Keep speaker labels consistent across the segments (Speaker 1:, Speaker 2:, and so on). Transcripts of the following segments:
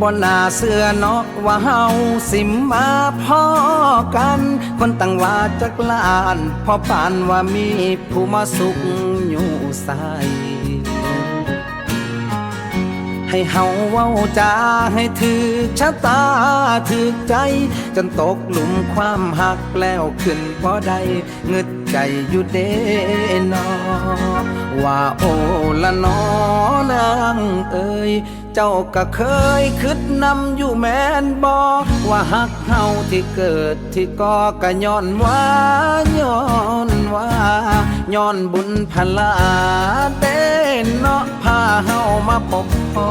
Speaker 1: บ่น่าเสื้อเนาะว่าเฮาสิมาพ่อกัน คนตั้งว่าจักลานพอปานว่ามีผู้มาสุขอยู่ใส ให้เฮาเว้าจาให้ถือชะตาถือใจ จนตกหลุมความหักแล้วขึ้นพอได้เงึดใจอยู่เดนอว่าโอละนอนางเอ้ยเจ้าก็เคยคิดนำอยู่แม่นบอว่าหักเฮาที่เกิดที่ก่อก็ย้อนว่าย้อนว่าย้อนบุญพลาเต้นเนาะ เฮามาพบพ่อ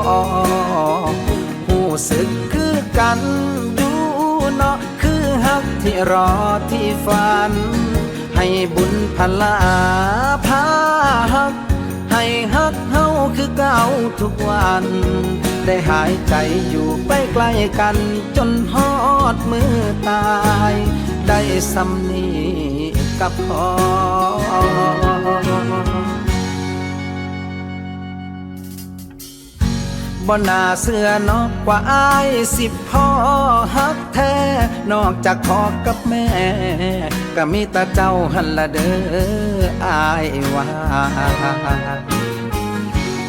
Speaker 1: ผู้สึกคือกันอยู่เนาะคือหักที่รอที่ฝัน ให้บุญพลาพาหัก ให้ฮักเฮาคือเก่าทุกวัน ได้หายใจอยู่ใกล้ใกล้ๆกัน จนฮอดมือตาย ได้สำนีกับพอ บ่น่าเสือนอกว่าอายสิพ่อฮักแท้ นอกจากพ่อกับแม่ ก็มีต่เจ้าหันละเด้ออายว่า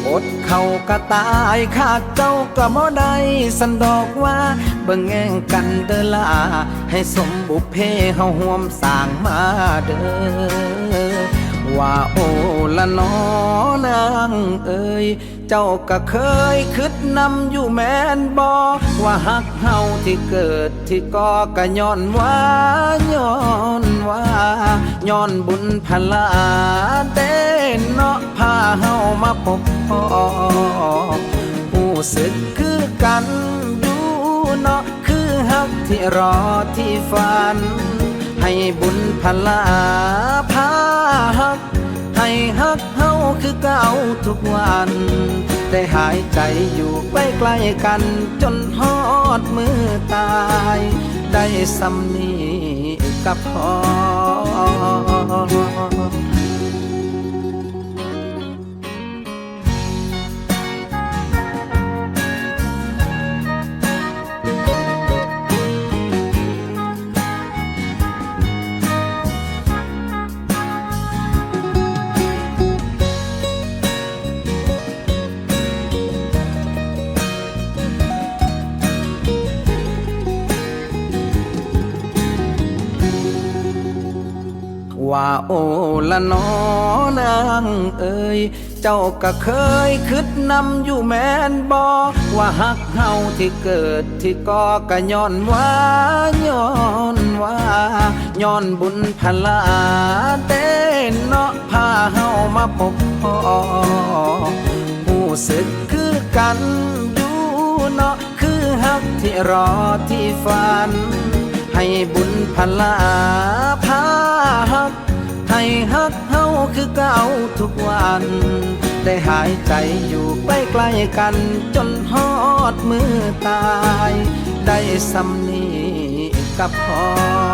Speaker 1: อดเขาก็ตายขาดเจ้าก็บ่ได้สันดอกว่า เบิ่งแง่งกันเด้อล่ะให้สมบุพเพเฮาห่วมสร้างมาเด้อว่าโอละนอนางเอ้ย เจ้าก็เคยคิดนำอยู่แม่นบอว่าหักเฮาที่เกิดที่ก่อก็ย้อนว่าย้อนว่าย้อนบุญพลาเต้นเนาะพาเฮามาพบพ่อผู้สึกคือกันอยู่เนาะคือหักที่รอที่ฝัน ให้บุญพลาพาหักให้ฮักเฮา คือเก่าทุกวันได้หายใจอยู่ใกล้ใกล้ๆกัน จนฮอดมือตาย ได้สำนีกับพอ ว่าโอละนอนางเอ้ยเจ้าก็เคยคิดนำอยู่แม่นบอว่าหักเฮาที่เกิดที่ก่อก็ย้อนว่าย้อนว่าย้อนบุญพลาเต้นเนาะพาเฮามาพบพ่อผู้สึกคือกันอยู่เนาะคือหักที่รอที่ฝัน ให้บุญพลา ให้ฮักเฮาคือเก่าทุกวัน ได้หายใจอยู่ใกล้ใกล้กัน จนฮอดมือตาย ได้สำนีกับพอ